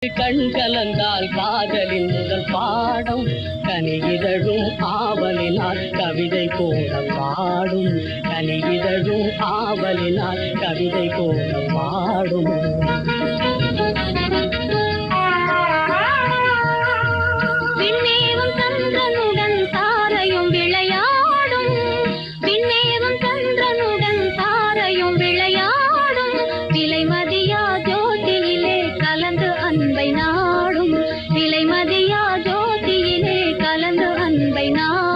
கண் கலந்தால் காதலின் முதல் பாடம். கனியிதழும் ஆவலினால் கவிதை போல பாடும். கனியிதழும் ஆவலினால் கவிதை போல பாடும். நாடும் விலைமதியா ஜோதியிலே கலந்து அன்பை நான்